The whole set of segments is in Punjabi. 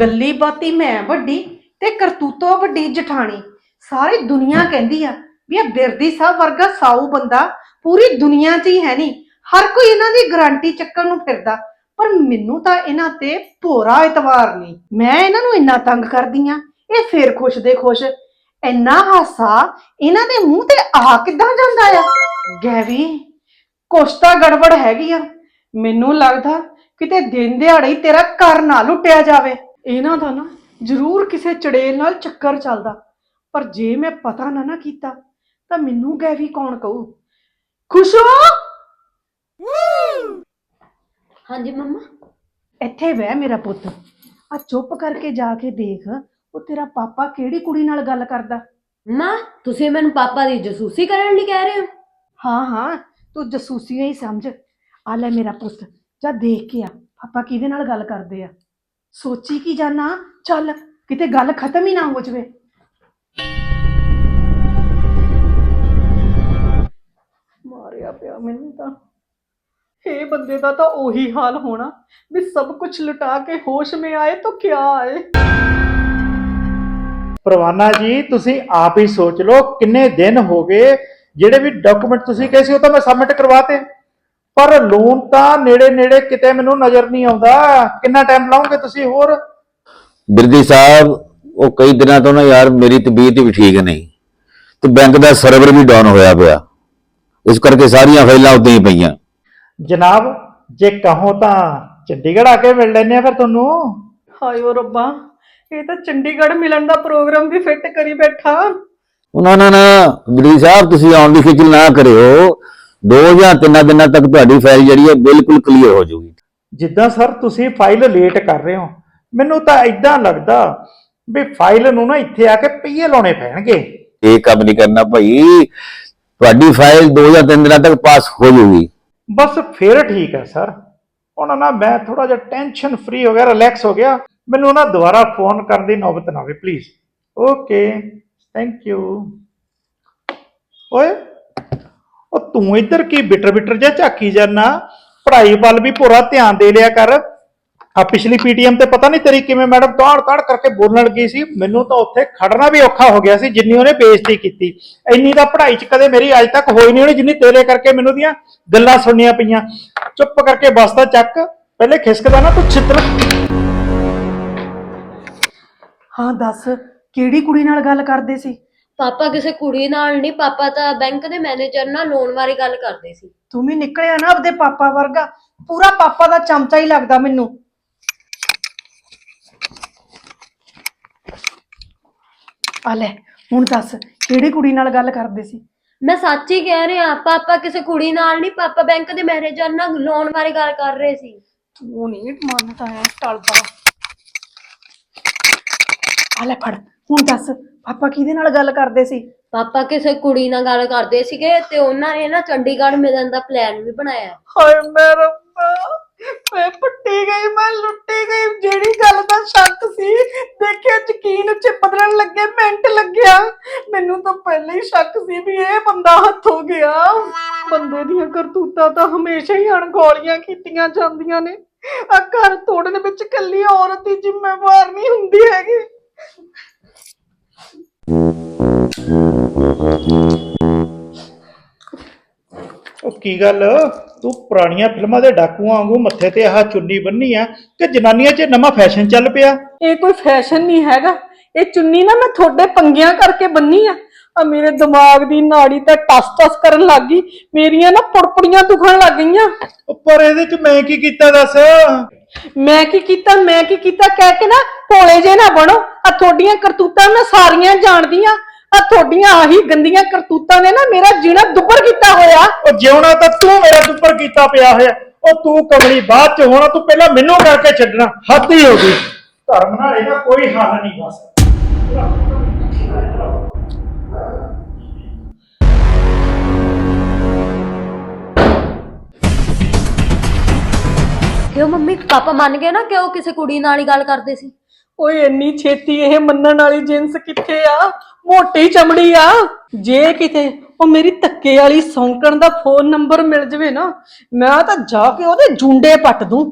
ਗੱਲੀ ਬਾਤੀ ਮੈਂ ਵੱਡੀ ਤੇ ਕਰਤੂਤੋ ਵੱਡੀ ਜਠਾਣੀ। ਸਾਰੀ ਦੁਨੀਆ ਕਹਿੰਦੀ ਆ ਵੀ ਇਹ ਬਿਰਦੀ ਸਾਹਿਬ ਵਰਗਾ ਸਾਊ ਬੰਦਾ ਪੂਰੀ ਦੁਨੀਆ 'ਚ ਹੀ ਹੈ ਨਹੀਂ। ਹਰ ਕੋਈ ਇਹਨਾਂ ਦੀ ਗਾਰੰਟੀ ਚੱਕਣ ਨੂੰ ਫਿਰਦਾ, ਪਰ ਮੈਨੂੰ ਤਾਂ ਇਹਨਾਂ ਤੇ ਭੋਰਾ ਇਤਵਾਰ ਨਹੀਂ। ਮੈਂ ਇਹਨਾਂ ਨੂੰ ਇੰਨਾ ਤੰਗ ਕਰਦੀ ਆ, ਇਹ ਫੇਰ ਖੁਸ਼ ਦੇ ਖੁਸ਼। ਇੰਨਾ ਹਾਸਾ ਇਹਨਾਂ ਦੇ ਮੂੰਹ ਤੇ ਆ ਕਿੱਦਾਂ ਜਾਂਦਾ ਆ? ਗੈਵੀ, ਕੁਛ ਤਾਂ ਗੜਬੜ ਹੈਗੀ ਆ। ਮੈਨੂੰ ਲੱਗਦਾ ਕਿਤੇ ਦਿਨ ਦਿਹਾੜੇ ਹੀ ਤੇਰਾ ਘਰ ਨਾ ਲੁੱਟਿਆ ਜਾਵੇ। ਇਹਨਾਂ ਦਾ ਨਾ ਜ਼ਰੂਰ ਕਿਸੇ ਚੜੇਲ ਨਾਲ ਚੱਕਰ ਚੱਲਦਾ। ਪਰ ਜੇ ਮੈਂ ਪਤਾ ਨਾ ਨਾ ਕੀਤਾ ਤਾਂ ਮੈਨੂੰ ਗੈਵੀ ਕੌਣ ਕਹੂ? ਖੁਸ਼ੋ ਹਾਂਜੀ ਮੰਮਾ। ਇੱਥੇ ਬਹਿ ਮੇਰਾ ਪੁੱਤ। ਆ ਚੁੱਪ ਕਰਕੇ ਜਾ ਕੇ ਦੇਖ ਉਹ ਤੇਰਾ ਪਾਪਾ ਕਿਹੜੀ ਕੁੜੀ ਨਾਲ ਗੱਲ ਕਰਦਾ? ਮਾਂ ਤੁਸੀਂ ਮੈਨੂੰ ਪਾਪਾ ਦੀ ਜਸੂਸੀ ਕਰਨ ਲਈ ਕਹਿ ਰਹੇ ਹੋ? ਹਾਂ ਹਾਂ ਤੂੰ ਜਸੂਸੀਆਂ ਹੀ ਸਮਝ। ਆ ਲੈ ਮੇਰਾ ਪੁੱਤ ਜਾ ਦੇਖ ਕੇ ਆ ਪਾਪਾ ਕਿਹਦੇ ਨਾਲ ਗੱਲ ਕਰਦੇ ਆ? ਸੋਚੀ ਕੀ ਜਾਣਾ ਚੱਲ, ਕਿਤੇ ਗੱਲ ਖਤਮ ਹੀ ਨਾ ਹੋ ਜਵੇ। ਮਾਰਿਆ ਪਿਆ ਮੈਨੂੰ ਤਾਂ। ਇਹ ਬੰਦੇ ਦਾ ਤਾਂ ਉਹੀ ਹਾਲ ਹੋਣਾ, ਵੀ ਸਭ ਕੁਝ ਲੁਟਾ ਕੇ ਹੋਸ਼ ਮੇ ਆਏ ਤਾਂ ਕਿਆ ਆਏ। ਪਰਵਾਨਾ ਜੀ, ਤੁਸੀਂ ਆਪ ਹੀ ਸੋਚ ਲਓ ਕਿੰਨੇ ਦਿਨ ਹੋ ਗਏ, ਜਿਹੜੇ ਵੀ ਡਾਕੂਮੈਂਟ ਤੁਸੀਂ ਕਹੇ ਸੀ ਉਹ ਤਾਂ ਮੈਂ ਸਬਮਿਟ ਕਰਵਾਤੇ ਪਰ ਲੋਨ ਤਾਂ ਨੇੜੇ ਨੇੜੇ ਕਿਤੇ ਮੈਨੂੰ ਨਜ਼ਰ ਨਹੀਂ ਆਉਂਦਾ। ਕਿੰਨਾ ਟਾਈਮ ਲਾਉਂਗੇ ਤੁਸੀਂ ਹੋਰ? ਬਿਰਦੀ ਸਾਹਿਬ ਉਹ ਕਈ ਦਿਨਾਂ ਤੋਂ ਨਾ ਯਾਰ ਮੇਰੀ ਤਬੀਅਤ ਵੀ ਠੀਕ ਨਹੀਂ। ਤੇ ਬੈਂਕ ਦਾ ਸਰਵਰ ਵੀ ਡਾਊਨ ਹੋਇਆ ਪਿਆ। ਇਸ ਕਰਕੇ ਸਾਰੀਆਂ ਫਾਈਲਾਂ ਉੱਦਾਂ ਹੀ ਪਈਆਂ। ਜਨਾਬ ਜੇ ਕਹੋ ਤਾਂ ਚੰਡੀਗੜ੍ਹ ਆ ਕੇ ਮਿਲ ਲੈਨੇ ਆ ਫਿਰ ਤੁਹਾਨੂੰ। ਹਾਏ ਓ ਰੱਬਾ ਇਹ ਤਾਂ ਚੰਡੀਗੜ੍ਹ ਮਿਲਣ ਦਾ ਪ੍ਰੋਗਰਾਮ ਵੀ ਫਿੱਟ ਕਰੀ ਬੈਠਾ। ਉਹਨਾਂ ਨਾ ਨਾ ਬਿਰਦੀ ਸਾਹਿਬ ਤੁਸੀਂ ਆਉਣ ਦੀ ਖਿਚਲ ਨਾ ਕਰਿਓ। ਦੋ ਜਾਂ ਤਿੰਨ ਦਿਨਾਂ ਤੱਕ ਤੁਹਾਡੀ ਫਾਈਲ ਜਿਹੜੀ ਹੈ ਬਿਲਕੁਲ ਕਲੀਅਰ ਹੋ ਜਾਊਗੀ। ਜਿੱਦਾਂ ਸਰ ਤੁਸੀਂ ਫਾਈਲ ਲੇਟ ਕਰ ਰਹੇ ਹੋ ਮੈਨੂੰ ਤਾਂ ਇਦਾਂ ਲੱਗਦਾ ਵੀ ਫਾਈਲ ਨੂੰ ਨਾ ਇੱਥੇ ਆ ਕੇ ਪਈਏ ਲਾਉਣੇ ਪੈਣਗੇ। ਇਹ ਕੰਮ ਨਹੀਂ ਕਰਨਾ ਭਾਈ। ਤੁਹਾਡੀ ਫਾਈਲ ਦੋ ਜਾਂ ਤਿੰਨ ਦਿਨਾਂ ਤੱਕ ਪਾਸ ਹੋ ਜਾਊਗੀ। ਬਸ ਫਿਰ ਠੀਕ ਹੈ ਸਰ। ਉਹਨਾਂ ਨਾਲ ਮੈਂ ਥੋੜਾ ਜਿਹਾ ਟੈਨਸ਼ਨ ਫ੍ਰੀ ਹੋ ਗਿਆ ਰਿਲੈਕਸ ਹੋ ਗਿਆ। ਮੈਨੂੰ ਨਾ ਦੁਬਾਰਾ ਫੋਨ ਕਰਨ ਦੀ ਨੌਬਤ ਨਾ ਆਵੇ ਪਲੀਜ਼ ਓਕੇ ਥੈਂਕ ਯੂ ਓਏ ਉਹ ਤੂੰ ਇੱਧਰ ਕੀ ਬਿਟਰ ਬਿਟਰ ਜਿਹਾ ਝਾਕੀ ਜਾਨਾ? ਪੜ੍ਹਾਈ ਵੱਲ ਵੀ ਪੂਰਾ ਧਿਆਨ ਦੇ ਲਿਆ ਕਰ। ਆ ਪਿਛਲੀ ਪੀਟੀਐਮ ਤੇ ਪਤਾ ਨਹੀਂ ਤੇਰੀ ਕਿਵੇਂ ਮੈਡਮ ਤਾੜ ਤਾੜ ਕਰਕੇ ਬੋਲਣ ਲੱਗੀ ਸੀ। ਮੈਨੂੰ ਤਾਂ ਉੱਥੇ ਖੜਨਾ ਵੀ ਔਖਾ ਹੋ ਗਿਆ ਸੀ, ਜਿੰਨੀ ਉਹਨੇ ਬੇਇੱਜ਼ਤੀ ਕੀਤੀ। ਇੰਨੀ ਤਾਂ ਪੜ੍ਹਾਈ 'ਚ ਕਦੇ ਮੇਰੀ ਅੱਜ ਤੱਕ ਹੋਈ ਨਹੀਂ ਹੋਣੀ, ਜਿੰਨੀ ਤੇਰੇ ਕਰਕੇ ਮੈਨੂੰ ਦੀਆਂ ਗੱਲਾਂ ਸੁਣਨੀਆਂ ਪਈਆਂ। ਚੁੱਪ ਕਰਕੇ ਬਸਤਾ ਚੱਕ। ਪਹਿਲੇ ਖਿਸਕਦਾ ਨਾ ਤੂੰ, ਛਿੱਤਰ। ਹਾਂ, ਦੱਸ, ਕਿਹੜੀ ਕੁੜੀ ਨਾਲ ਗੱਲ ਕਰਦੇ ਸੀ? ਪਾਪਾ ਕਿਸੇ ਕੁੜੀ ਨਾਲ ਨਹੀਂ ਪਾਪਾ ਤਾਂ ਬੈਂਕ ਦੇ ਮੈਨੇਜਰ ਨਾਲ ਲੋਨ ਬਾਰੇ ਗੱਲ ਕਰਦੇ ਸੀ। ਤੂੰ ਵੀ ਨਿਕਲਿਆ ਨਾ ਆਪਦੇ ਪਾਪਾ ਵਰਗਾ। ਪੂਰਾ ਪਾਪਾ ਦਾ ਚਮਚਾ ਹੀ ਲੱਗਦਾ ਮੈਨੂੰ। ਆ ਲੈ ਹੁਣ ਦੱਸ ਕਿਹੜੀ ਕੁੜੀ ਨਾਲ ਗੱਲ ਕਰਦੇ ਸੀ? ਮੈਂ ਸੱਚ ਹੀ ਕਹਿ ਰਿਹਾ ਪਾਪਾ ਕਿਸੇ ਕੁੜੀ ਨਾਲ ਨਹੀਂ ਪਾਪਾ ਬੈਂਕ ਦੇ ਮੈਨੇਜਰ ਨਾਲ ਲੋਨ ਬਾਰੇ ਗੱਲ ਕਰ ਰਹੇ ਸੀ। ਤੂੰ ਨਹੀਂ ਮੰਨਦਾ ਐ ਟਲਦਾ। ਆ ਲੈ ਫੜ ਹੁਣ ਦੱਸ ਪਾਪਾ ਕਿਹਦੇ ਨਾਲ ਗੱਲ ਕਰਦੇ ਸੀ? ਪਾਪਾ ਕਿਸੇ ਕੁੜੀ ਨਾਲ ਗੱਲ ਕਰਦੇ ਸੀਗੇ ਤੇ ਉਹਨਾਂ ਨੇ ਨਾ ਚੰਡੀਗੜ੍ਹ ਮਿਲਣ ਦਾ ਪਲਾਨ ਵੀ ਬਣਾਇਆ। ਹਾਏ ਮੈਂ ਰੱਬਾ ਮੈਂ ਪੱਟੀ ਗਈ ਮੈਂ ਲੁੱਟੀ ਗਈ। ਜਿਹੜੀ ਗੱਲ ਦਾ ਸ਼ੱਕ ਸੀ ਦੇਖਿਆ ਯਕੀਨ ਚ ਬਦਲਣ ਲੱਗੇ ਮਿੰਟ ਲੱਗਿਆ। ਮੈਨੂੰ ਤਾਂ ਪਹਿਲਾਂ ਹੀ ਸ਼ੱਕ ਸੀ ਵੀ ਇਹ ਬੰਦਾ ਹੱਥੋਂ ਗਿਆ। ਬੰਦੇ ਦੀਆਂ ਕਰਤੂਤਾਂ ਤਾਂ ਹਮੇਸ਼ਾ ਹੀ ਅਣਗੌਲੀਆਂ ਕੀਤੀਆਂ ਜਾਂਦੀਆਂ ਨੇ। ਆ ਘਰ ਤੋੜਨ ਵਿੱਚ ਕੱਲੀ ਔਰਤ ਹੀ ਜ਼ਿੰਮੇਵਾਰ ਨਹੀਂ ਹੁੰਦੀ ਹੈਗੀ। ਉਹ ਕੀ ਗੱਲ? ਤੂੰ ਪੁਰਾਣੀਆਂ ਫਿਲਮਾਂ ਦੇ ਡਾਕੂਆਂ ਵਾਂਗੂ ਮੱਥੇ ਤੇ ਆਹ ਚੁੰਨੀ ਬੰਨੀ ਆ ਕਿ ਜਨਾਨੀਆਂ 'ਚ ਨਵਾਂ ਫੈਸ਼ਨ ਚੱਲ ਪਿਆ? ਇਹ ਕੋਈ ਫੈਸ਼ਨ ਨਹੀਂ ਹੈਗਾ। ਇਹ ਚੁੰਨੀ ਨਾ ਮੈਂ ਤੁਹਾਡੇ ਪੰਗਿਆਂ ਕਰਕੇ ਬੰਨੀ ਆ। ਆ ਮੇਰੇ ਦਿਮਾਗ ਦੀ ਨਾੜੀ ਤੇ ਟਸ ਟਸ ਕਰਨ ਲੱਗ ਗਈ। ਮੇਰੀਆਂ ਨਾ ਪੁੜਪੜੀਆਂ ਦੁਖਣ ਲੱਗ ਗਈਆਂ। ਉਹ ਪਰ ਇਹਦੇ 'ਚ ਮੈਂ ਕੀ ਕੀਤਾ ਦੱਸ? ਮੈਂ ਕੀ ਕੀਤਾ ਮੈਂ ਕੀ ਕੀਤਾ? ਕਹਿ ਕੇ ਨਾ ਭੋਲੇ ਜੇ ਨਾ ਬਣੋ। ਆ ਤੁਹਾਡੀਆਂ ਕਰਤੂਤਾਂ ਮੈਂ ਸਾਰੀਆਂ ਜਾਣਦੀ ਆ। ਆ ਤੁਹਾਡੀਆਂ ਆਹੀ ਗੰਦੀਆਂ ਕਰਤੂਤਾਂ ਨੇ ਨਾ ਮੇਰਾ ਜੀਣਾ ਦੁੱਬਰ ਕੀਤਾ ਹੋਇਆ। ਉਹ ਜਿਉਣਾ ਤਾਂ ਤੂੰ ਮੇਰੇ ਉੱਪਰ ਕੀਤਾ ਪਿਆ ਹੋਇਆ। ਉਹ ਤੂੰ ਕਮਲੀ ਬਾਅਦ 'ਚ ਹੋਣਾ ਤੂੰ ਪਹਿਲਾਂ ਮੈਨੂੰ ਕਰਕੇ ਛੱਡਣਾ। ਹੱਦ ਹੀ ਹੋ ਗਈ। ਧਰਮ ਨਾਲ ਇਹਦਾ ਕੋਈ ਹੱਲ ਨਹੀਂ ਬਸ। ਕਿਉਂ ਮੰਮੀ ਪਾਪਾ ਮੰਨ ਗਏ ਨਾ ਕਿ ਉਹ ਕਿਸੇ ਕੁੜੀ ਨਾਲ ਹੀ ਗੱਲ ਕਰਦੇ ਸੀ? ਓਏ ਇੰਨੀ ਛੇਤੀ ਇਹ ਮੰਨਣ ਵਾਲੀ ਜਿੰਸ ਕਿੱਥੇ ਆ? ਮੋਟੀ ਚਮੜੀ ਆ। ਜੇ ਕਿਤੇ ਉਹ ਮੇਰੀ ਧੱਕੇ ਵਾਲੀ ਸੌਂਕਣ ਦਾ ਫੋਨ ਨੰਬਰ ਮਿਲ ਜਵੇ ਨਾ ਮੈਂ ਤਾਂ ਜਾ ਕੇ ਉਹਦੇ ਜੁੰਡੇ ਪੱਟ ਦੂੰ।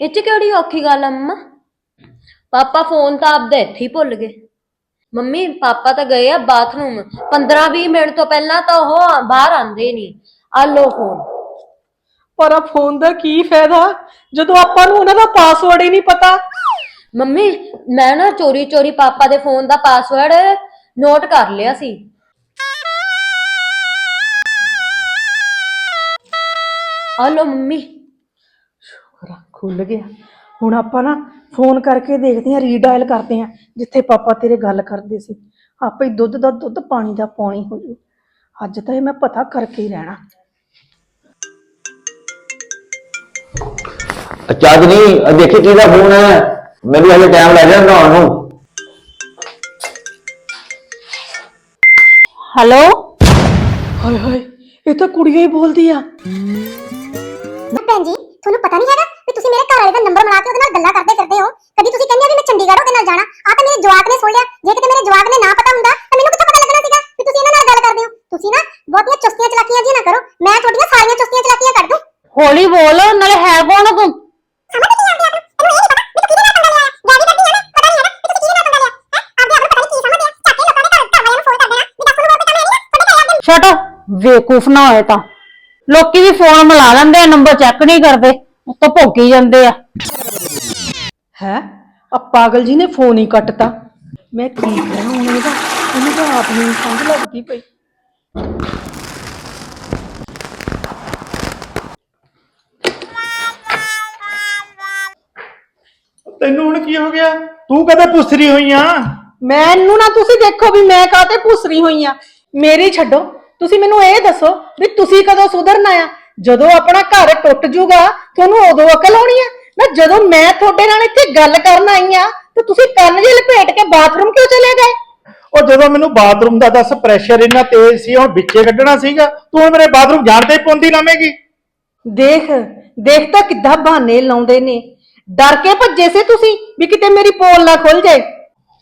ਇਹ ਚ ਕਿਹੜੀ ਔਖੀ ਗੱਲ ਆ ਮੰਮਾ? ਪਾਪਾ ਫੋਨ ਤਾਂ ਆਪਦੇ ਇੱਥੇ ਹੀ ਭੁੱਲ ਗਏ। ਮੰਮੀ ਪਾਪਾ ਤਾਂ ਗਏ ਆ ਬਾਥਰੂਮ। 15-20 ਮਿੰਟ ਤੋਂ ਪਹਿਲਾਂ ਤਾਂ ਉਹ ਬਾਹਰ ਆਂਦੇ ਨਹੀਂ। ਆ ਲੋ ਫੋਨ। ਪਰ ਆ ਫੋਨ ਦਾ ਕੀ ਫਾਇਦਾ? ਜਦੋਂ ਆਪਾਂ ਨੂੰ ਉਹਨਾਂ ਦਾ ਪਾਸਵਰਡ ਹੀ ਨਹੀਂ ਪਤਾ। ਮੰਮੀ ਮੈਂ ਨਾ ਚੋਰੀ ਚੋਰੀ ਪਾਪਾ ਦੇ ਫੋਨ ਦਾ ਪਾਸਵਰਡ ਨੋਟ ਕਰ ਲਿਆ ਸੀ। ਆ ਲੋ ਮੰਮੀ। ਸ਼ੁਕਰ ਆ, ਖੁੱਲ ਗਿਆ। ਹੁਣ ਆਪਾਂ ਨਾ ਫੋਨ ਕਰਕੇ ਦੇਖਦੇ ਹਾਂ ਰੀਡਾਇਲ ਕਰਦੇ ਹਾਂ ਜਿੱਥੇ ਪਾਪਾ ਤੇਰੇ ਗੱਲ ਕਰਦੇ ਸੀ। ਆਪੇ ਹੀ ਦੁੱਧ ਦਾ ਦੁੱਧ ਪਾਣੀ ਦਾ ਪਾਣੀ ਹੋ ਜੂ। ਅੱਜ ਤਾਂ ਇਹ ਮੈਂ ਪਤਾ ਕਰਕੇ ਹੀ ਰਹਿਣਾ। ਚੱਜ ਨਹੀਂ ਆ ਦੇਖੀ ਕਿਹਦਾ ਫੋਨ ਹੈ? ਮੈਨੂੰ ਹਲੇ ਟਾਈਮ ਲੱਗ ਜਾਣਾ ਨਹਾਉਣ ਨੂੰ। ਹੈਲੋ ਹਾਏ ਹਾਏ ਇਹ ਤਾਂ ਕੁੜੀਆਂ ਹੀ ਬੋਲਦੀ ਆ। ਭੈਣ ਜੀ ਤੁਹਾਨੂੰ ਪਤਾ ਨਹੀਂ ਹੈਗਾ ਵੀ ਤੁਸੀਂ ਮੇਰੇ ਘਰ ਵਾਲੇ ਦਾ ਨੰਬਰ ਬਣਾ ਕੇ ਉਹਦੇ ਨਾਲ ਗੱਲਾਂ ਕਰਦੇ ਫਿਰਦੇ ਹੋ? ਕਦੀ ਤੁਸੀਂ ਕਹਿੰਦੇ ਹੋ ਵੀ ਮੈਂ ਚੰਡੀਗੜ੍ਹ ਉਹਦੇ ਨਾਲ ਜਾਣਾ? ਆ ਤਾਂ ਮੇਰੇ ਜਵਾਕ ਨੇ ਸੁਣ ਲਿਆ। ਜੇ ਕਿਤੇ ਮੇਰੇ ਜਵਾਕ ਨੇ ਨਾ ਪਤਾ ਹੁੰਦਾ ਤਾਂ ਮੈਨੂੰ ਕਿੱਥੋਂ ਪਤਾ ਲੱਗਣਾ ਸੀਗਾ ਵੀ ਤੁਸੀਂ ਇਹਨਾਂ ਨਾਲ ਗੱਲ ਕਰਦੇ ਹੋ? ਤੁਸੀਂ ਨਾ ਬਹੁਤੀਆਂ ਚੁਸਤੀਆਂ ਚਲਾਕੀਆਂ ਜੀ ਨਾ ਕਰੋ। ਮੈਂ ਤੁਹਾਡੀਆਂ ਸਾਰੀਆਂ ਚੁਸਤੀਆਂ ਚਲਾਕੀਆਂ ਕਰ ਦੂੰ। ਹੌਲੀ ਬੋਲ ਨਾਲੇ ਹੈ ਕੌਣ ਤੂੰ? ਸਮਝ ਨਹੀਂ ਆਉਂਦੀ ਆਪ ਨੂੰ ਤੈਨੂੰ ਇਹ ਨਹੀਂ ਪਤਾ ਵੀ ਤੂੰ ਨਾ ਹੋਏ ਤਾਂ। ਲੋਕੀ ਵੀ ਫੋਨ ਮਿਲਾ ਲੈਂਦੇ ਆ ਨੰਬਰ ਚੈੱਕ ਨਹੀਂ ਕਰਦੇ, ਉੱਤੋਂ ਭੌਂਕੀ ਜਾਂਦੇ ਆ। ਹੈ? ਆ ਪਾਗਲ ਜੀ ਨੇ ਫੋਨ ਹੀ ਕੱਟਤਾ। ਮੈਂ ਕੀ ਕਰਾਂ ਹੁਣ ਇਹਦਾ? ਇਹਨੂੰ ਤਾਂ ਆਪ ਨੂੰ ਸਮਝ ਲੱਗਦੀ ਪਈ। ਤੈਨੂੰ ਹੁਣ ਕੀ ਹੋ ਗਿਆ? ਤੂੰ ਕਦੇ ਪੁੱਛਰੀ ਹੋਈ ਆ? ਮੈਨੂੰ ਨਾ ਤੁਸੀਂ ਦੇਖੋ ਵੀ ਮੈਂ ਕਾਤੇ ਭੁਸਰੀ ਹੋਈ ਆ। ਮੇਰੀ ਛੱਡੋ। ਤੁਸੀਂ ਮੈਨੂੰ ਇਹ ਦੱਸੋ ਵੀ ਤੁਸੀਂ ਕਦੋਂ ਸੁਧਰਨਾ ਆ? ਜਦੋਂ ਆਪਣਾ ਘਰ ਟੁੱਟ ਜੂਗਾ ਤੁਹਾਨੂੰ ਉਦੋਂ ਅਕਲ ਆਉਣੀ ਆ? ਨਾ ਜਦੋਂ ਮੈਂ ਤੁਹਾਡੇ ਨਾਲ ਇੱਥੇ ਗੱਲ ਕਰਨ ਆਈ ਆ ਤੇ ਤੁਸੀਂ ਕੰਨ ਜੇ ਲਪੇਟ ਕੇ ਬਾਥਰੂਮ ਕਿਉਂ ਚਲੇ ਗਏ? ਉਹ ਜਦੋਂ ਮੈਨੂੰ ਬਾਥਰੂਮ ਦਾ ਦੱਸ ਪ੍ਰੈਸ਼ਰ ਇੰਨਾ ਤੇਜ਼ ਸੀ ਹੁਣ ਵਿੱਚੇ ਕੱਢਣਾ ਸੀਗਾ ਤੂੰ ਹੁਣ ਮੇਰੇ ਬਾਥਰੂਮ ਜਾਣ ਤੇ ਪੌਂਦੀ ਲਾਵੇਂਗੀ। ਦੇਖ ਦੇਖ ਤਾਂ ਕਿੱਦਾਂ ਬਹਾਨੇ ਲਾਉਂਦੇ ਨੇ। ਡਰ ਕੇ ਭੱਜੇ ਸੀ ਤੁਸੀਂ ਵੀ ਕਿਤੇ ਮੇਰੀ ਪੋਲ ਨਾ ਖੁੱਲ ਜਾਏ?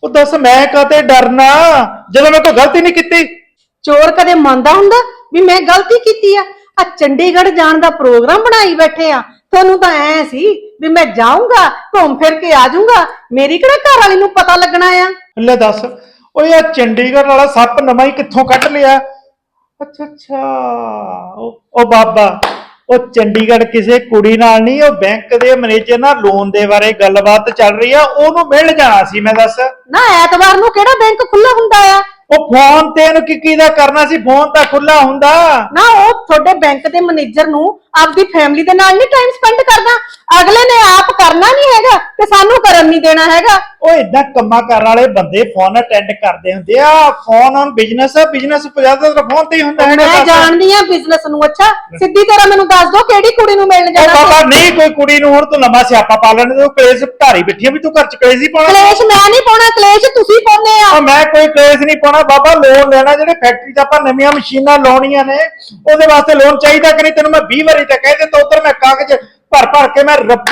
ਉਹ ਦੱਸ ਮੈਂ ਕਾਤੇ ਡਰਨਾ? ਜਦੋਂ ਮੈਂ ਕੋਈ ਗਲਤੀ ਨਹੀਂ ਕੀਤੀ। ਚੋਰ ਕਦੇ ਮੰਨਦਾ ਹੁੰਦਾ ਵੀ ਮੈਂ ਗਲਤੀ ਕੀਤੀ ਆ? ਆ ਚੰਡੀਗੜ੍ਹ ਜਾਣ ਦਾ ਪ੍ਰੋਗਰਾਮ ਬਣਾਈ ਬੈਠੇ ਆ। ਤੁਹਾਨੂੰ ਤਾਂ ਐ ਸੀ ਵੀ ਮੈਂ ਜਾਊਂਗਾ ਘੁੰਮ ਫਿਰ ਕੇ ਆ ਜਾਊਂਗਾ। ਮੇਰੀ ਕਿਹੜਾ ਘਰ ਵਾਲੀ ਨੂੰ ਪਤਾ ਲੱਗਣਾ ਆ? ਲੈ ਦੱਸ ਓਏ ਆ ਚੰਡੀਗੜ੍ਹ ਵਾਲਾ ਸੱਪ ਨਵਾਂ ਹੀ ਕਿੱਥੋਂ ਕੱਢ ਲਿਆ? ਅੱਛਾ ਅੱਛਾ। ਉਹ ਉਹ ਬਾਬਾ। ਉਹ ਚੰਡੀਗੜ੍ਹ ਕਿਸੇ ਕੁੜੀ ਨਾਲ ਨਹੀਂ ਉਹ ਬੈਂਕ ਦੇ ਮੈਨੇਜਰ ਨਾਲ ਲੋਨ ਦੇ ਬਾਰੇ ਗੱਲਬਾਤ ਚੱਲ ਰਹੀ ਆ ਉਹਨੂੰ ਮਿਲ ਜਾਣਾ ਸੀ ਮੈਂ ਦੱਸ। ਨਾ ਐਤਵਾਰ ਨੂੰ ਕਿਹੜਾ ਬੈਂਕ ਖੁੱਲਾ ਹੁੰਦਾ ਆ? ਉਹ ਫੋਨ ਤੇ ਇਹਨੂੰ ਕੀ ਕੀ ਦਾ ਕਰਨਾ ਸੀ ਫੋਨ ਤਾਂ ਖੁੱਲਾ ਹੁੰਦਾ। ਨਾ ਉਹ ਤੁਹਾਡੇ ਬੈਂਕ ਦੇ ਮੈਨੇਜਰ ਨੂੰ ਆਪਦੀ ਫੈਮਿਲੀ ਦੇ ਨਾਲ ਨਹੀਂ ਟਾਈਮ ਸਪੈਂਡ ਕਰਨਾ ਅਗਲੇ ਨੇ ਆਪ ਕਰਨਾ ਨਹੀਂ ਹੈਗਾ ਤੇ ਸਾਨੂੰ ਕਰਨ ਨਹੀਂ ਦੇਣਾ ਹੈਗਾ। ਉਹ ਇਦਾਂ ਕੰਮਾਂ ਕਰਨ ਵਾਲੇ ਬੰਦੇ ਫੋਨ ਅਟੈਂਡ ਕਰਦੇ ਹੁੰਦੇ ਆ ਫੋਨ ਔਨ ਬਿਜ਼ਨਸ ਆ ਬਿਜ਼ਨਸ ਜ਼ਿਆਦਾਤਰ ਫੋਨ ਤੇ ਹੀ ਹੁੰਦਾ ਹੈਗਾ ਮੈਂ। ਜਾਣਦੀ ਆ ਬਿਜ਼ਨਸ ਨੂੰ ਅੱਛਾ ਸਿੱਧੀ ਤਰ੍ਹਾਂ ਮੈਨੂੰ ਦੱਸ ਦਿਓ ਕਿਹੜੀ ਕੁੜੀ ਨੂੰ ਮਿਲਣ ਜਾਣਾ ਬਾਬਾ? ਨਹੀਂ ਕੋਈ ਕੁੜੀ ਨੂੰ ਹੁਣ ਤੂੰ ਲੰਮਾ ਸਿਆਪਾ ਪਾ ਲੈਣ ਦੇ ਕਲੇਸ਼ ਧਾਰੀ ਬਿਠੀ ਆ ਵੀ ਤੂੰ ਘਰ ਚ ਕਲੇਸ਼ ਹੀ ਪਾਉਣਾ ਕਲੇਸ਼ ਮੈਂ ਨਹੀਂ ਪਾਉਣਾ ਕਲੇਸ਼ ਤੁਸੀਂ ਪਾਉਂਦੇ ਆ ਮੈਂ ਕੋਈ ਕਲੇਸ਼ ਨਹੀਂ ਪਾਉਣਾ ਬਾਬਾ ਲੋਨ ਲੈਣਾ ਜਿਹੜੇ ਫੈਕਟਰੀ 'ਚ ਆਪਾਂ ਨਵੀਆਂ ਮਸ਼ੀਨਾਂ ਲਾਉਣੀਆਂ ਨੇ ਉਹਦੇ ਵਾਸਤੇ ਲੋਨ ਚਾਹੀਦਾ ਕਿ ਨਹੀਂ ਤੈਨੂੰ ਮੈਂ 20 ਵਾਰੀ ਤਾਂ ਕਹਿ ਦਿੱਤਾ ਉਧਰ ਮੈਂ ਕਾਗਜ਼ ਭਰ ਭਰ ਕੇ ਮੈਂ ਰੱਬ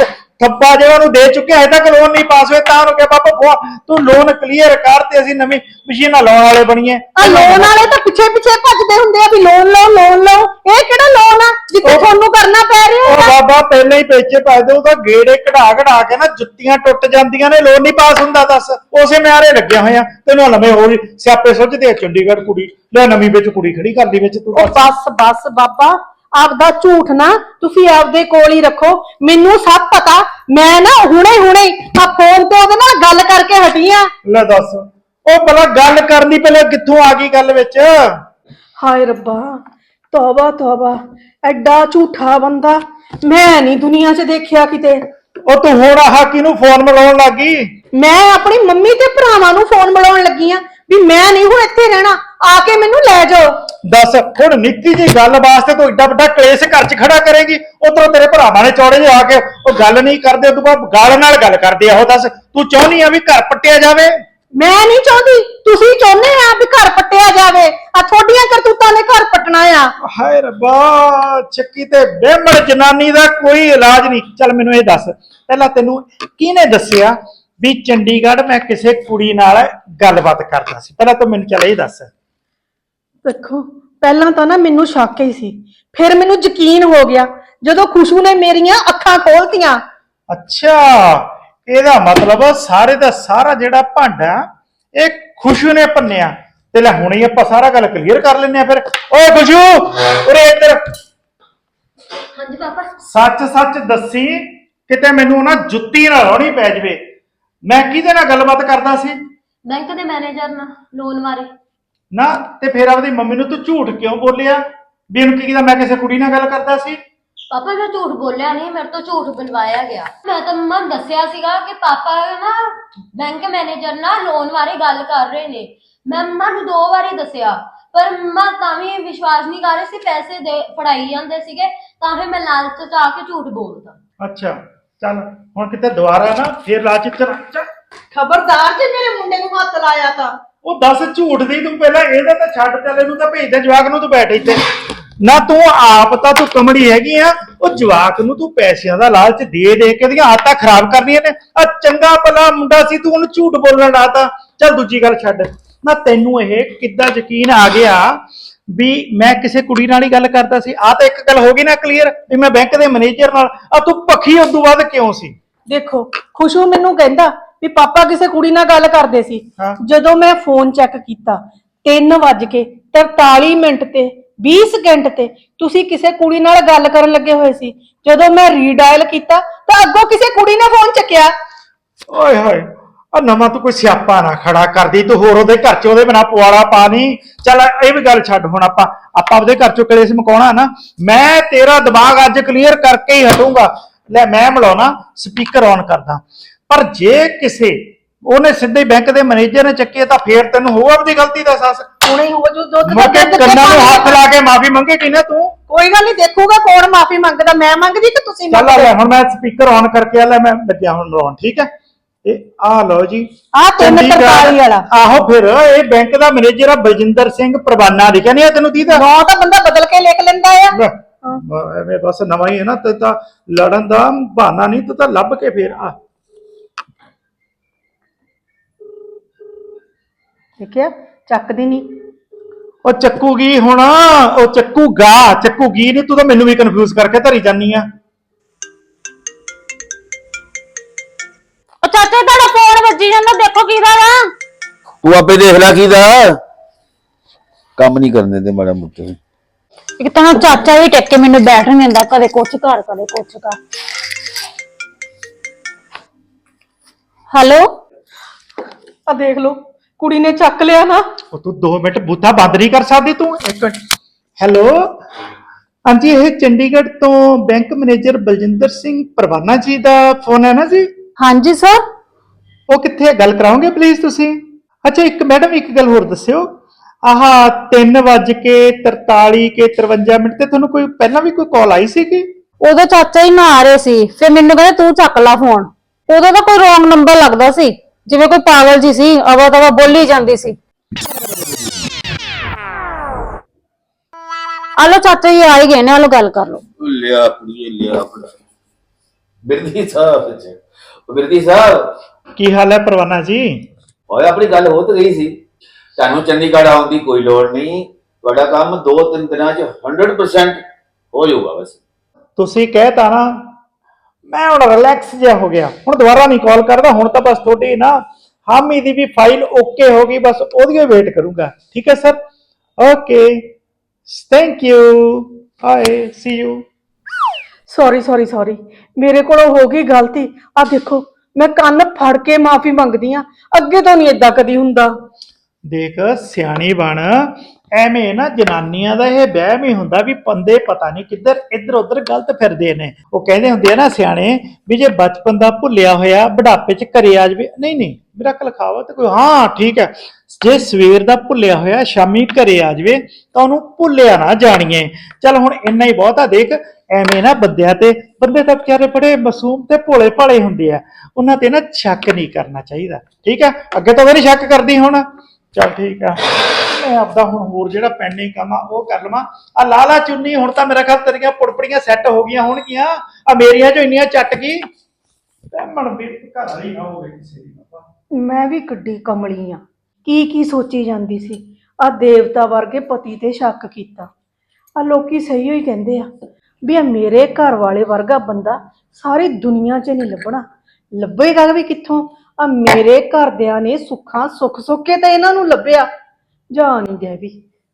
ਥੱਪਾ ਜਿਹੜਾ ਨੂੰ ਦੇ ਚੁੱਕਿਆ ਹੈ ਤੱਕ ਲੋਨ ਨਹੀਂ ਪਾਸ ਹੋਇਆ ਤਾਂ ਉਹਨੂੰ ਕਿਹਾ ਬਾਬਾ ਭੁਆ, ਤੂੰ ਲੋਨ ਕਲੀਅਰ ਕਰ ਤੇ ਅਸੀਂ ਨਵੀਂ ਮਸ਼ੀਨਾਂ ਲਾਉਣ ਵਾਲੇ ਬਣੀਏ। ਆ ਲੋਨ ਵਾਲੇ ਤਾਂ ਪਿੱਛੇ ਪਿੱਛੇ ਭੱਜਦੇ ਹੁੰਦੇ ਆ ਵੀ ਲੋਨ ਲਓ ਲੋਨ ਲਓ। ਇਹ ਕਿਹੜਾ ਲੋਨ ਆ ਜਿੱਥੇ ਉਹ- ਤੁਹਾਨੂੰ ਕਰਨਾ ਪੈ ਰਿਹਾ ਉਹ ਹੈਗਾ? ਬਾਬਾ ਪਹਿਲਾਂ ਹੀ ਪੇਚੇ ਪਾਏ ਦੇ ਉਹਦਾ ਗੇੜੇ ਕਢਾ ਕਢਾ ਕੇ ਨਾ ਜੁੱਤੀਆਂ ਟੁੱਟ ਜਾਂਦੀਆਂ ਨੇ ਲੋਨ ਨਹੀਂ ਪਾਸ ਹੁੰਦਾ ਦੱਸ। ਉਸੇ ਮਿਆਰੇ ਲੱਗਿਆ ਹੋਇਆ ਤੈਨੂੰ ਲੰਮੇ ਹੋ ਸਿਆਪੇ ਸੁੱਝਦੇ ਆ ਚੰਡੀਗੜ੍ਹ ਕੁੜੀ। ਲੈ ਨਵੀਂ ਵਿੱਚ ਕੁੜੀ ਖੜੀ ਕਰਦੀ ਵਿੱਚ ਤੂੰ ਉਹ ਬਸ ਬਸ ਬਾਬਾ ਆਪਦਾ ਝੂਠ ਨਾ ਤੁਸੀਂ ਆਪਦੇ ਕੋਲ ਹੀ ਰੱਖੋ। ਮੈਨੂੰ ਸਭ ਪਤਾ ਮੈਂ ਨਾ ਹੁਣੇ ਹੁਣੇ ਆ ਫੋਨ ਤੇ ਉਹਦੇ ਨਾਲ ਗੱਲ ਕਰਕੇ ਹਟੀ ਆ। ਲੈ ਦੱਸ ਉਹ ਭਲਾ ਗੱਲ ਕਰਨ ਪਹਿਲਾਂ ਕਿੱਥੋਂ ਆ ਗਈ ਗੱਲ ਵਿੱਚ? ਹਾਏ ਰੱਬਾ ਤੌਬਾ ਤੌਬਾ ਐਡਾ ਝੂਠਾ ਬੰਦਾ ਮੈਂ ਨਹੀਂ ਦੁਨੀਆ 'ਚ ਦੇਖਿਆ ਕਿਤੇ। ਉਹ ਤੂੰ ਹੁਣ ਆਹ ਕਿਹਨੂੰ ਫੋਨ ਮਿਲਾਉਣ ਲੱਗੀ ਮੈਂ ਆਪਣੀ ਮੰਮੀ ਤੇ ਭਰਾਵਾਂ ਨੂੰ ਫੋਨ ਮਿਲਾਉਣ ਲੱਗੀ ਆ ਵੀ ਮੈਂ ਨਹੀਂ ਹੁਣ ਇੱਥੇ ਰਹਿਣਾ ਆ ਕੇ ਮੈਨੂੰ ਲੈ ਜਾਓ। ਦੱਸ ਹੁਣ ਨਿੱਕੀ ਜੀ ਗੱਲ ਵਾਸਤੇ ਤੂੰ ਏਡਾ ਵੱਡਾ ਕਲੇਸ਼ ਘਰ 'ਚ ਖੜਾ ਕਰੇਗੀ ਉਧਰੋਂ ਤੇਰੇ ਭਰਾਵਾਂ ਨੇ ਚੌੜੇ ਆ ਕੇ ਉਹ ਗੱਲ ਨਹੀਂ ਕਰਦੇ ਉਹ ਤੋਂ ਬਾਅਦ ਗਾਲ ਨਾਲ ਗੱਲ ਕਰਦੇ ਆ ਉਹ ਦੱਸ ਤੂੰ ਚਾਹੁੰਦੀ ਆ ਵੀ ਘਰ ਪੱਟਿਆ ਜਾਵੇ? ਮੈਂ ਨਹੀਂ ਚਾਹੁੰਦੀ ਤੁਸੀਂ ਚਾਹੁੰਦੇ ਆ ਵੀ ਘਰ ਪੱਟਿਆ ਜਾਵੇ ਆ ਤੁਹਾਡੀਆਂ ਕਰਤੂਤਾਂ ਨੇ ਘਰ ਪੱਟਣਾ ਆ। ਹਾਏ ਰੱਬਾ ਚੱਕੀ ਤੇ ਬੇਮੜ ਜਨਾਨੀ ਦਾ ਕੋਈ ਇਲਾਜ ਨਹੀਂ। ਚੱਲ ਮੈਨੂੰ ਇਹ ਦੱਸ ਪਹਿਲਾਂ ਤੈਨੂੰ ਕਿਹਨੇ ਦੱਸਿਆ ਵੀ ਚੰਡੀਗੜ੍ਹ ਮੈਂ ਕਿਸੇ ਕੁੜੀ ਨਾਲ ਗੱਲਬਾਤ ਕਰਦਾ ਸੀ? ਪਹਿਲਾਂ ਤੂੰ ਮੈਨੂੰ ਚੱਲ ਇਹ ਦੱਸ। ਦੇਖੋ ਪਹਿਲਾਂ ਤਾਂ ਨਾ ਮੈਨੂੰ ਸ਼ੱਕ ਹੀ ਸੀ। ਫਿਰ ਮੈਨੂੰ ਯਕੀਨ ਹੋ ਗਿਆ ਜਦੋਂ ਖੁਸ਼ੂ ਨੇ ਮੇਰੀਆਂ ਅੱਖਾਂ ਖੋਲਤੀਆਂ। ਅੱਛਾ ਇਹਦਾ ਮਤਲਬ ਸਾਰੇ ਦਾ ਸਾਰਾ ਜਿਹੜਾ ਭਾਂਡਾ ਇਹ ਖੁਸ਼ੂ ਨੇ ਭੰਨਿਆ। ਤੇ ਲੈ ਹੁਣੇ ਹੀ ਆਪਾਂ ਸਾਰਾ ਗੱਲ ਕਲੀਅਰ ਕਰ ਲੈਨੇ ਆ ਫਿਰ। ਓਏ ਖੁਸ਼ੂ ਉਰੇ ਇੱਧਰ। ਹਾਂਜੀ ਪਾਪਾ। ਸੱਚ ਸੱਚ ਦੱਸੀ ਕਿਤੇ ਮੈਨੂੰ ਨਾ ਜੁੱਤੀ ਨਾ ਲਾਉਣੀ ਪੈ ਜਵੇ। ਮੈਂ ਕਿਹਦੇ ਨਾਲ ਗੱਲਬਾਤ ਕਰਦਾ ਸੀ? ਬੈਂਕ ਦੇ ਮੈਨੇਜਰ ਨਾਲ ਲੋਨ ਬਾਰੇ। ਨਾ ਤੇ ਫਿਰ ਆਪਦੀ ਮੰਮੀ ਨੂੰ ਤੂੰ ਝੂਠ ਕਿਉਂ ਬੋਲਿਆ? ਵੀ ਇਹਨੂੰ ਕੀ ਕੀਤਾ ਮੈਂ ਕਿਸੇ ਕੁੜੀ ਨਾਲ ਗੱਲ ਕਰਦਾ ਸੀ? ਪਾਪਾ ਮੈਂ ਝੂਠ ਬੋਲਿਆ ਨਹੀਂ ਮੇਰੇ ਤੋਂ ਝੂਠ ਬੁਲਵਾਇਆ ਗਿਆ। ਮੈਂ ਤਾਂ ਮੰਮਾ ਨੂੰ ਦੱਸਿਆ ਸੀਗਾ ਕਿ ਪਾਪਾ ਨਾ ਬੈਂਕ ਮੈਨੇਜਰ ਨਾਲ ਲੋਨ ਬਾਰੇ ਗੱਲ ਕਰ ਰਹੇ ਨੇ। ਮੈਂ ਮੰਮਾ ਨੂੰ ਦੋ ਵਾਰੀ ਦੱਸਿਆ ਪਰ ਮੰਮਾ ਤਾਂ ਵੀ ਵਿਸ਼ਵਾਸ ਨਹੀਂ ਕਰ ਰਹੇ ਸੀ ਪੈਸੇ ਦੇ ਫੜਾਈ ਜਾਂਦੇ ਸੀਗੇ ਤਾਂ ਫਿਰ ਮੈਂ ਲਾਲਚ ਚ ਆ ਕੇ ਝੂਠ ਬੋਲਦਾ। ਅੱਛਾ ਚੱਲ ਹੁਣ ਕਿਤੇ ਦੁਬਾਰਾ ਨਾ ਫੇਰ ਲਾਚ ਚ ਚੱਲ ਖਬਰਦਾਰ ਜੇ ਮੇਰੇ ਮੁੰਡੇ ਨੂੰ ਹੱਥ ਲਾਇਆ ਤਾਂ। ਉਹ ਦੱਸ ਝੂਠ ਦੀ ਤੂੰ ਪਹਿਲਾਂ ਇਹਦਾ ਤਾਂ ਛੱਡ ਚੱਲ, ਇਹਨੂੰ ਤਾਂ ਭੇਜ ਦੇ, ਜਵਾਕ ਨੂੰ ਤੂੰ ਬੈਠ ਇੱਥੇ। ਨਾ ਤੂੰ ਆਪ ਤਾਂ ਤੂੰ ਕਮੜੀ ਹੈਗੀ ਆ, ਉਹ ਜਵਾਕ ਨੂੰ ਤੂੰ ਪੈਸਿਆਂ ਦਾ ਲਾਲਚ ਦੇ ਦੇ ਕੇ ਉਹਦੀਆਂ ਆਦਤਾਂ ਖਰਾਬ ਕਰਨੀਆਂ ਨੇ। ਆ ਚੰਗਾ ਭਲਾ ਮੁੰਡਾ ਸੀ, ਤੂੰ ਉਹਨੂੰ ਝੂਠ ਬੋਲਣ ਲਾਤਾ ਚੱਲ ਦੂਜੀ ਗੱਲ ਛੱਡ। ਨਾ ਤੈਨੂੰ ਇਹ ਕਿੱਦਾਂ ਯਕੀਨ ਆ ਗਿਆ ਵੀ ਮੈਂ ਕਿਸੇ ਕੁੜੀ ਨਾਲ ਹੀ ਗੱਲ ਕਰਦਾ ਸੀ? ਆ ਤਾਂ ਇੱਕ ਗੱਲ ਹੋ ਗਈ ਨਾ ਕਲੀਅਰ ਵੀ ਮੈਂ ਬੈਂਕ ਦੇ ਮੈਨੇਜਰ ਨਾਲ। ਆ ਤੂੰ ਪੱਖੀ ਉਦੋਂ ਬਾਅਦ ਕਿਉਂ ਸੀ? ਦੇਖੋ, ਖੁਸ਼ੂ ਮੈਨੂੰ ਕਹਿੰਦਾ ਵੀ ਪਾਪਾ ਕਿਸੇ ਕੁੜੀ ਨਾਲ ਗੱਲ ਕਰਦੇ ਸੀ। ਹਾਂ। ਜਦੋਂ ਮੈਂ ਫੋਨ ਚੈੱਕ ਕੀਤਾ 3 ਵੱਜ ਕੇ 43 ਮਿੰਟ ਤੇ 20 ਸਕਿੰਟ ਤੇ ਤੁਸੀਂ ਕਿਸੇ ਕੁੜੀ ਨਾਲ ਗੱਲ ਕਰਨ ਲੱਗੇ ਹੋਏ ਸੀ। ਜਦੋਂ ਮੈਂ ਰੀਡਾਇਲ ਕੀਤਾ ਤਾਂ ਅੱਗੋਂ ਕਿਸੇ ਕੁੜੀ ਨੇ ਫੋਨ ਚੱਕਿਆ। ਓਏ ਹੋਏ ਆ ਨਵਾਂ ਤੂੰ ਕੋਈ ਸਿਆਪਾ ਨਾ ਖੜਾ ਕਰਦੀ ਤੂੰ ਹੋਰ ਉਹਦੇ ਘਰ ਚ ਉਹਦੇ ਬਿਨਾ ਪਵਾੜਾ ਪਾ ਨਹੀਂ। ਚੱਲ ਇਹ ਵੀ ਗੱਲ ਛੱਡ ਹੁਣ ਆਪਾਂ ਆਪਾਂ ਉਹਦੇ ਘਰ ਚੋਂ ਕਲੇਸ਼ ਮਕਾਉਣਾ ਨਾ। ਮੈਂ ਤੇਰਾ ਦਿਮਾਗ ਅੱਜ ਕਲੀਅਰ ਕਰਕੇ ਹੀ ਹਟੂੰਗਾ। ਲੈ ਮੈਂ ਮਿਲਾਉਣਾ ਸਪੀਕਰ ਔਨ ਕਰਦਾ। ਪਰ ਜੇ ਕਿਸੇ ਉਹਨੇ ਸਿੱਧੇ ਬੈਂਕ ਦੇ ਮੈਨੇਜਰ ਨੇ ਚੱਕੇ ਤਾਂ ਫੇਰ ਤੈਨੂੰ ਹੋਊ ਆਪਦੀ ਗਲਤੀ ਦਾ ਅਹਿਸਾਸ? ਹੁਣੇ ਹੀ ਹੋ ਜੂ ਦੁੱਧ ਮੈਂ ਦਾ ਦੁੱਧ ਕੰਨਾਂ ਨੂੰ ਹੱਥ ਲਾ ਕੇ ਮਾਫੀ ਮੰਗੇਗੀ ਨਾ ਤੂੰ। ਕੋਈ ਗੱਲ ਨਹੀਂ ਦੇਖੂਗਾ ਕੌਣ ਮਾਫੀ ਮੰਗਦਾ ਮੈਂ ਮੰਗਦੀ ਕਿ ਤੁਸੀਂ ਚੱਲ ਆ ਲੈ ਹੁਣ ਮੈਂ ਸਪੀਕਰ ਔਨ ਕਰਕੇ ਆ ਲੈ ਮੈਂ ਲੱਗਿਆ ਹੁਣ ਮਿਲਾਉਣ ਠੀਕ ਹੈ? ਇਹ ਆ ਲਓ ਜੀ। ਆਹ ਤਿੰਨ ਚੰਡੀਗੜ੍ਹ- ਤਰਤਾਲੀ ਵਾਲਾ। ਆਹੋ ਫਿਰ ਇਹ ਬੈਂਕ ਦਾ ਮੈਨੇਜਰ ਆ ਬਲਜਿੰਦਰ ਸਿੰਘ ਪ੍ਰਵਾਨਾ ਲਿਖਿਆ ਨਹੀਂ ਆ ਤੈਨੂੰ ਦੀਦਾ? ਨਾਂ ਤਾਂ ਬੰਦਾ ਬਦਲ ਕੇ ਲਿਖ ਲੈਂਦਾ ਆ। ਲੈ, ਬ- ਐਵੇਂ ਬਸ ਨਵਾਂ ਹੀ ਹੈ ਨਾ ਤੇ ਤਾਂ ਲੜਨ ਦਾ ਬਹਾਨਾ ਨਹੀਂ ਤੇ ਤਾਂ ਲੱਭ ਕੇ ਫੇਰ ਆ। ਦੇਖਿਆ ਚੱਕਦੀ ਨਹੀਂ ਉਹ ਚੱਕੂਗੀ ਹੁਣ ਉਹ ਚੱਕੂਗਾ ਚੱਕੂਗੀ ਨਹੀਂ ਤੂੰ ਤਾਂ ਮੈਨੂੰ ਵੀ ਕਨਫਿਊਜ਼ ਕਰਕੇ ਧਰੀ ਜਾਨੀ ਆ। ਉਹ ਚਾਚਾ ਤੁਹਾਡਾ ਫੋਨ ਵੱਜੀ ਜਾਂਦਾ ਦੇਖੋ ਕਿਹਦਾ ਵਾ ਤੂੰ ਆਪੇ ਦੇਖ ਲੈ ਕੀ ਦਾ। ਕੰਮ ਨਹੀਂ ਕਰਨ ਦਿੰਦੇ ਮਾੜਾ ਮੁੱਤੇ ਇੱਕ ਤਾਂ ਚਾਚਾ ਵੀ ਟਿਕ ਮੈਨੂੰ ਬੈਠਣ ਨਹੀਂ ਦਿੰਦਾ ਕਦੇ ਕੁਛ ਕਰ ਕਦੇ ਕੁਛ ਕਰ। ਹੈਲੋ? ਆ ਦੇਖ ਲਓ। ਕੁੜੀ ਨੇ ਚੱਕ ਲਿਆ ਨਾ। ਉਹ ਤੂੰ 2 ਮਿੰਟ ਬੁੱਧਾ ਬੰਦ ਨਹੀਂ ਕਰ ਸਕਦੀ ਤੂੰ ਇੱਕ ਮਿੰਟ। ਹੈਲੋ? ਹਾਂਜੀ ਇਹ ਚੰਡੀਗੜ੍ਹ ਤੋਂ ਬੈਂਕ ਮੈਨੇਜਰ ਬਲਜਿੰਦਰ ਸਿੰਘ ਪ੍ਰਵਾਨਾ ਜੀ ਦਾ ਫੋਨ ਹੈ ਨਾ ਜੀ? ਹਾਂਜੀ ਸਰ। ਉਹ ਕਿੱਥੇ ਹੈ? ਗੱਲ ਕਰਾਓਗੇ ਪਲੀਜ਼ ਤੁਸੀਂ? ਅੱਛਾ ਇੱਕ ਮੈਡਮ ਇੱਕ ਗੱਲ ਹੋਰ ਦੱਸਿਓ। ਆਹ 3 ਵੱਜ ਕੇ 43 ਕੇ 53 ਮਿੰਟ ਤੇ ਤੁਹਾਨੂੰ ਕੋਈ ਪਹਿਲਾਂ ਵੀ ਕੋਈ ਕਾਲ ਆਈ ਸੀ ਕਿ? ਉਦੋਂ ਚਾਚਾ ਹੀ ਨਾ ਆ ਰਹੇ ਸੀ। ਫਿਰ ਮੈਨੂੰ ਕਹਿੰਦੇ ਤੂੰ ਚੱਕ ਲੈ ਫੋਨ ਉਦੋਂ ਤਾਂ ਕੋਈ ਰੋਂਗ ਨੰਬਰ ਲੱਗਦਾ ਸੀ। ਜਿਵੇਂ ਕੋਈ ਪਾਗਲ ਜੀ ਸੀ ਅਵਾ ਤਵਾ ਬੋਲੀ ਜਾਂਦੀ ਸੀ। ਆਲੋ ਚਾਚਾ ਜੀ ਆ ਹੀ ਗਏ ਨੇ ਆਲੋ ਗੱਲ ਕਰ ਲਓ। ਲਿਆ ਕੁੜੀਏ ਲਿਆ ਬਿਰਦੀ ਸਾਹਿਬ ਜੀ ਬਿਰਦੀ ਸਾਹਿਬ। ਕੀ ਹਾਲ ਹੈ ਪ੍ਰਵਾਨਾ ਜੀ? ਓਏ ਆਪਣੀ ਗੱਲ ਹੋ ਤਾਂ ਗਈ ਸੀ। ਤੁਹਾਨੂੰ ਚੰਡੀਗੜ੍ਹ ਆਉਣ ਦੀ ਕੋਈ ਲੋੜ ਨਹੀਂ। ਤੁਹਾਡਾ ਕੰਮ 2-3 ਦਿਨਾਂ 'ਚ 100% ਹੋ ਜਾਊਗਾ ਬਸ। ਤੁਸੀਂ ਕਹਿਤਾ ਨਾ ਮੈਂ ਹੁਣ ਰਿਲੈਕਸ ਜਿਹਾ ਹੋ ਗਿਆ। ਹੁਣ ਦੁਬਾਰਾ ਨਹੀਂ ਕਾਲ ਕਰਦਾ ਹੁਣ ਤਾਂ ਬਸ ਤੁਹਾਡੀ ਨਾ ਹਾਮੀ ਦੀ ਵੀ ਫਾਈਲ ਓਕੇ ਹੋ ਗਈ ਬਸ ਉਹਦੀ ਵੇਟ ਕਰੂੰਗਾ। ਠੀਕ ਹੈ sir okay thank you bye see you sorry sorry sorry ਮੇਰੇ ਕੋਲੋਂ ਹੋ ਗਈ ਗਲਤੀ। ਆ ਦੇਖੋ ਮੈਂ ਕੰਨ ਫੜ ਕੇ ਮਾਫੀ ਮੰਗਦੀ ਆ ਅੱਗੇ ਤੋਂ ਨਹੀਂ ਇਦਾਂ ਕਦੀ ਹੁੰਦਾ। ਦੇਖ ਸਿਆਣੀ ਬਣ। ਐਵੇਂ ਨਾ ਜਨਾਨੀਆਂ ਦਾ ਇਹ ਵਹਿਮ ਹੀ ਹੁੰਦਾ ਵੀ ਪੰਦੇ ਪਤਾ ਨਹੀਂ ਕਿੱਧਰ, ਇੱਧਰ ਉੱਧਰ ਗਲਤ ਫਿਰਦੇ ਨੇ। ਉਹ ਕਹਿੰਦੇ ਹੁੰਦੇ ਆ ਨਾ ਸਿਆਣੇ ਵੀ ਜੇ ਬਚਪਨ ਦਾ ਭੁੱਲਿਆ ਹੋਇਆ, ਬੁਢਾਪੇ 'ਚ ਘਰੇ ਆ ਜਾਵੇ। ਨਹੀਂ ਨਹੀਂ, ਮੇਰਾ ਕਲਖਾਵਾ ਤੇ ਕੋਈ, ਹਾਂ, ਠੀਕ ਹੈ। ਜੇ ਸਵੇਰ ਦਾ ਭੁੱਲਿਆ ਹੋਇਆ, ਸ਼ਾਮੀ ਘਰੇ ਆ ਜਾਵੇ, ਤਾਂ ਉਹਨੂੰ ਭੁੱਲਿਆ ਨਾ ਜਾਣੀਏ। ਚੱਲ ਹੁਣ ਇੰਨਾ ਹੀ ਬਹੁਤਾ ਦੇਖ, ਐਵੇਂ ਨਾ ਬੰਦਿਆਂ ਤੇ, ਬੰਦੇ ਤਾਂ ਵਿਚਾਰੇ ਬੜੇ ਮਾਸੂਮ ਤੇ ਭੋਲੇ ਭਾਲੇ ਹੁੰਦੇ ਆ। ਉਹਨਾਂ ਤੇ ਨਾ ਸ਼ੱਕ ਨਹੀਂ ਕਰਨਾ ਚਾਹੀਦਾ। ਠੀਕ ਹੈ? ਅੱਗੇ ਤੋਂ ਵੀ ਸ਼ੱਕ ਕਰਦੀ ਹੁਣ। ਚਲ ਠੀਕ ਆ। ਮੈਂ ਆਪਦਾ ਹੁਣ ਹੋਰ ਜਿਹੜਾ ਪੈਂਡਿੰਗ ਕੰਮ ਆ, ਉਹ ਕਰ ਲਵਾਂ। ਆ ਲਾਲਾ ਚੁੰਨੀ, ਹੁਣ ਤਾਂ ਮੇਰਾ ਖਿਆਲ ਤੇਰੀਆਂ ਪੁੜਪੜੀਆਂ ਸੈੱਟ ਹੋ ਗਈਆਂ ਹੋਣਗੀਆਂ। ਆ ਮੇਰੀਆਂ ਜੋ ਇੰਨੀਆਂ ਚੱਟ ਗਈ। ਪੈਮਣ ਵੀ ਘਰ ਵਾਲੀ ਨਾ ਹੋਵੇ ਕਿਸੇ ਦੀ ਬਾਬਾ। ਮੈਂ ਵੀ ਕਿੱਡੀ ਕਮਲੀ ਆ। ਕੀ ਕੀ ਸੋਚੀ ਜਾਂਦੀ ਸੀ। ਆ ਦੇਵਤਾ ਵਰਗੇ ਪਤੀ ਤੇ ਸ਼ੱਕ ਕੀਤਾ। ਆ ਲੋਕੀ ਸਹੀ ਹੋਈ ਕਹਿੰਦੇ ਆ ਵੀ ਇਹ ਮੇਰੇ ਘਰ ਵਾਲੇ ਵਰਗਾ ਬੰਦਾ ਸਾਰੀ ਦੁਨੀਆ 'ਚ ਨਹੀਂ ਲੱਭਣਾ। ਲੱਭੇਗਾ ਵੀ ਕਿੱਥੋਂ? ਆ ਮੇਰੇ ਘਰਦਿਆਂ ਨੇ ਸੁੱਖਾਂ ਸੁੱਖ ਸੁੱਕੇ ਤਾਂ ਇਹਨਾਂ ਨੂੰ ਲੱਭਿਆ। ਜਾ ਨਹੀਂ ਗਏ ਵੀ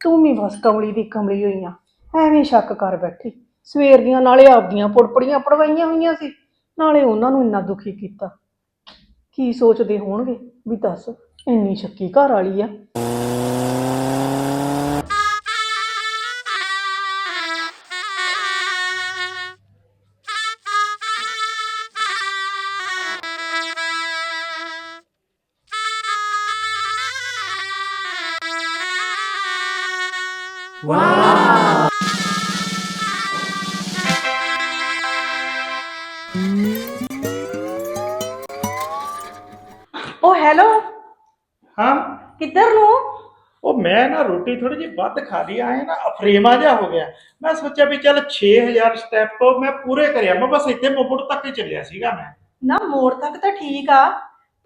ਤੂੰ ਵੀ ਬਸ ਕਮਲੀ ਦੀ ਕਮਲੀ ਹੋਈ ਆ। ਐਵੇਂ ਸ਼ੱਕ ਕਰ ਬੈਠੀ। ਸਵੇਰ ਦੀਆਂ ਨਾਲੇ ਆਪਦੀਆਂ ਪੁੜਪੜੀਆਂ ਪੜਵਾਈਆਂ ਹੋਈਆਂ ਸੀ, ਨਾਲੇ ਉਹਨਾਂ ਨੂੰ ਇੰਨਾ ਦੁਖੀ ਕੀਤਾ। ਕੀ ਸੋਚਦੇ ਹੋਣਗੇ? ਵੀ ਦੱਸ, ਇੰਨੀ ਸ਼ੱਕੀ ਘਰ ਵਾਲੀ ਆ। ਉਹ ਹੈਲੋ। ਹਾਂ। ਕਿੱਧਰ ਨੂੰ? ਉਹ ਮੈਂ ਨਾ ਰੋਟੀ ਥੋੜੀ ਜਿਹੀ ਵੱਧ ਖਾ ਲਈ ਆਏ ਨਾ ਅਫਰੇਮਾ ਜਿਹਾ ਹੋ ਗਿਆ। ਮੈਂ ਸੋਚਿਆ ਵੀ ਚੱਲ 6000 ਸਟੈਪ ਮੈਂ ਪੂਰੇ ਕਰਿਆ ਮੈਂ ਬਸ ਇੱਥੇ ਮੋੜ ਤੱਕ ਹੀ ਚੱਲਿਆ ਸੀਗਾ ਮੈਂ। ਨਾ ਮੋੜ ਤੱਕ ਤਾਂ ਠੀਕ ਆ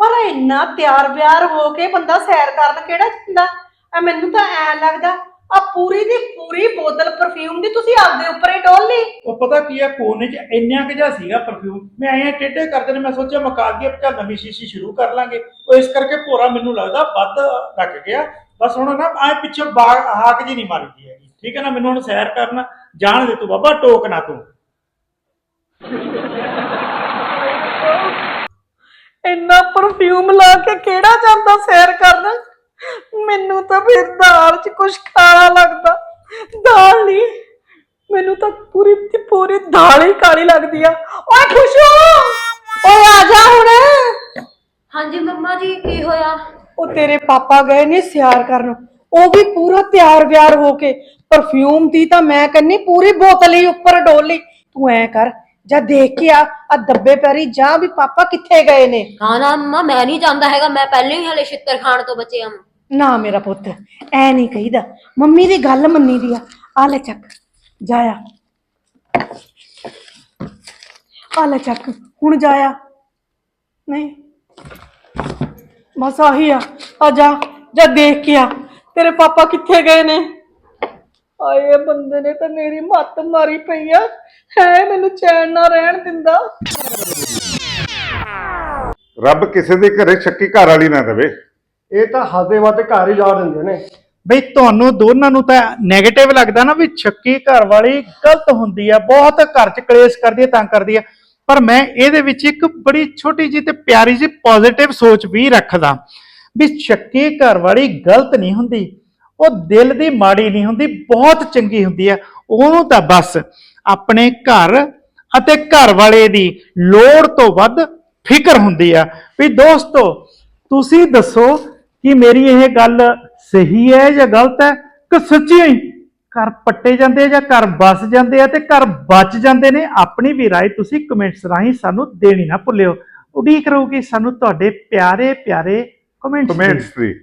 ਪਰ ਇੰਨਾ ਤਿਆਰ ਬਿਆਰ ਹੋ ਕੇ ਬੰਦਾ ਸੈਰ ਕਰਨ ਕਿਹੜਾ ਜਾਂਦਾ? ਆ ਮੈਨੂੰ ਤਾਂ ਐ ਲੱਗਦਾ ਆ ਪੂਰੀ ਦੀ ਪੂਰੀ ਬੋਤਲ ਪਰਫਿਊਮ ਦੀ ਤੁਸੀਂ ਆਪਦੇ ਉੱਪਰ ਹੀ ਡੋਲ ਲਈ। ਉਹ ਪਤਾ ਕੀ ਆ ਕੋਨੇ 'ਚ ਇੰਨਾ ਕੁ ਜਿਹਾ ਸੀਗਾ ਪਰਫਿਊਮ ਮੈਂ ਐਂ ਟੇਢੇ ਕਰਦੇ ਨੇ ਮੈਂ ਸੋਚਿਆ ਮਕਾ ਕੇ ਚੱਲ ਨਵੀਂ ਸ਼ੀਸ਼ੀ ਸ਼ੁਰੂ ਕਰ ਲਾਂਗੇ। ਉਹ ਇਸ ਕਰਕੇ ਭੋਰਾ ਮੈਨੂੰ ਲੱਗਦਾ ਵੱਧ ਲੱਗ ਗਿਆ। ਬਸ ਹੁਣ ਨਾ ਐ ਪਿੱਛੇ ਬਾਗ ਹਾਕ ਜੀ ਨਹੀਂ ਮਾਰੀਦੀ ਹੈਗੀ। ਠੀਕ ਹੈ ਨਾ ਮੈਨੂੰ ਹੁਣ ਸੈਰ ਕਰਨਾ ਜਾਣ ਦੇ ਤੂੰ ਬਾਬਾ ਟੋਕ ਨਾ ਤੂੰ। ਇੰਨਾ ਪਰਫਿਊਮ ਲਾ ਕੇ ਕਿਹੜਾ ਜਾਂਦਾ ਸੈਰ ਕਰਨ? ਮੈਨੂੰ ਤਾਂ ਫਿਰ ਦਾਲ 'ਚ ਕੁਝ ਕਾਲਾ ਲੱਗਦਾ। ਦਾਲ ਨਹੀਂ ਮੈਨੂੰ ਤਾਂ ਪੂਰੀ ਦੀ ਪੂਰੀ ਦਾਲ ਹੀ ਕਾਲੀ ਲੱਗਦੀ ਆ। ਓਏ ਖੁਸ਼ੂ ਓਏ ਆ ਜਾ ਹੁਣ। ਹਾਂਜੀ ਮੰਮਾ ਜੀ ਕੀ ਹੋਇਆ? ਉਹ ਤੇਰੇ ਪਾਪਾ ਗਏ ਨੇ ਸਿਆਰ ਕਰਨ। ਉਹ ਵੀ ਪੂਰਾ ਤਿਆਰ ਵਿਆਰ ਹੋ ਕੇ। ਪਰਫਿਊਮ ਦੀ ਤਾਂ ਮੈਂ ਕਹਿੰਨੀ ਪੂਰੀ ਬੋਤਲ ਹੀ ਉੱਪਰ ਡੋਲੀ। ਤੂੰ ਐ ਕਰ ਜਾ ਦੇਖ ਕੇ ਆ ਆ ਦੱਬੇ ਪੈਰੀ ਜਾ ਵੀ ਪਾਪਾ ਕਿੱਥੇ ਗਏ ਨੇ? ਨਾ ਨਾ ਮੰਮਾ ਮੈਂ ਨਹੀਂ ਜਾਂਦਾ ਹੈਗਾ। ਮੈਂ ਪਹਿਲੇ ਹੀ ਹਲੇ ਛਿੱਤਰ ਖਾਣ ਤੋਂ ਬਚਿਆ ਹਾਂ ਨਾ ਮੇਰਾ ਪੁੱਤ ਐ ਨਹੀਂ ਕਹੀਦਾ। ਮੰਮੀ ਦੀ ਗੱਲ ਮੰਨੀ ਦੀ ਆ। ਆ ਲੈ ਚੱਕ ਜਾਇਆ ਆ। ਲੈ ਚੱਕ ਹੁਣ ਜਾਇਆ ਨਹੀਂ। ਬਸ ਆਹੀ ਆ। ਆ ਜਾ ਜਾ ਦੇਖ ਕੇ ਆ। ਤੇਰੇ ਪਾਪਾ ਕਿੱਥੇ ਗਏ ਨੇ? ਆਏ ਬੰਦੇ ਨੇ ਤਾਂ ਮੇਰੀ ਮੱਤ ਮਾਰੀ ਪਈ ਆ। ਹੈ ਮੈਨੂੰ ਚੈਨ ਨਾ ਰਹਿਣ ਦਿੰਦਾ। ਰੱਬ ਕਿਸੇ ਦੇ ਘਰੇ ਸ਼ੱਕੀ ਘਰ ਵਾਲੀ ਨਾ ਦੇਵੇ। ਇਹ ਤਾਂ ਹੱਦੇ ਵੱਧ ਘਰ ਹੀ ਜਾ ਦਿੰਦੇ ਨੇ। ਬਈ ਤੁਹਾਨੂੰ ਦੋਨਾਂ ਨੂੰ ਤਾਂ 네ਗੇਟਿਵ ਲੱਗਦਾ ਨਾ ਵੀ ਛੱਕੀ ਘਰ ਵਾਲੀ ਗਲਤ ਹੁੰਦੀ ਆ, ਬਹੁਤ ਘਰ 'ਚ ਕਲੇਸ਼ ਕਰਦੀ ਆ ਤਾਂ ਕਰਦੀ ਆ। ਪਰ ਮੈਂ ਇਹਦੇ ਵਿੱਚ ਇੱਕ ਬੜੀ ਛੋਟੀ ਜਿਹੀ ਤੇ ਪਿਆਰੀ ਜਿਹੀ ਪੋਜ਼ਿਟਿਵ ਸੋਚ ਵੀ ਰੱਖਦਾ ਵੀ ਛੱਕੀ ਘਰ ਵਾਲੀ ਗਲਤ ਨਹੀਂ ਹੁੰਦੀ, ਉਹ ਦਿਲ ਦੀ ਮਾੜੀ ਨਹੀਂ ਹੁੰਦੀ, ਬਹੁਤ ਚੰਗੀ ਹੁੰਦੀ ਆ। ਉਹਨੂੰ ਤਾਂ ਬਸ ਆਪਣੇ ਘਰ ਅਤੇ ਘਰ ਵਾਲੇ ਦੀ ਲੋੜ ਤੋਂ ਵੱਧ ਫਿਕਰ ਹੁੰਦੀ ਆ ਵੀ ਦੋਸਤੋ, ਤੁਸੀਂ ਦੱਸੋ ਕਿ ਮੇਰੀ ਇਹ ਗੱਲ ਸਹੀ ਹੈ ਜਾਂ ਗਲਤ ਹੈ ਕਿ ਸੱਚੀ ਹੈ ਘਰ ਪੱਟੇ ਜਾਂਦੇ ਆ ਜਾਂ ਘਰ ਬਸ ਜਾਂਦੇ ਆ ਤੇ ਘਰ ਬਚ ਜਾਂਦੇ ਨੇ ਆਪਣੀ ਵੀ رائے ਤੁਸੀਂ ਕਮੈਂਟਸ ਰਾਹੀਂ ਸਾਨੂੰ ਦੇਣੀ ਨਾ ਭੁੱਲਿਓ ਉਡੀਕ ਰਹੂਗੀ ਸਾਨੂੰ ਤੁਹਾਡੇ ਪਿਆਰੇ ਪਿਆਰੇ ਕਮੈਂਟਸ ਕਮੈਂਟਸ ਦੀ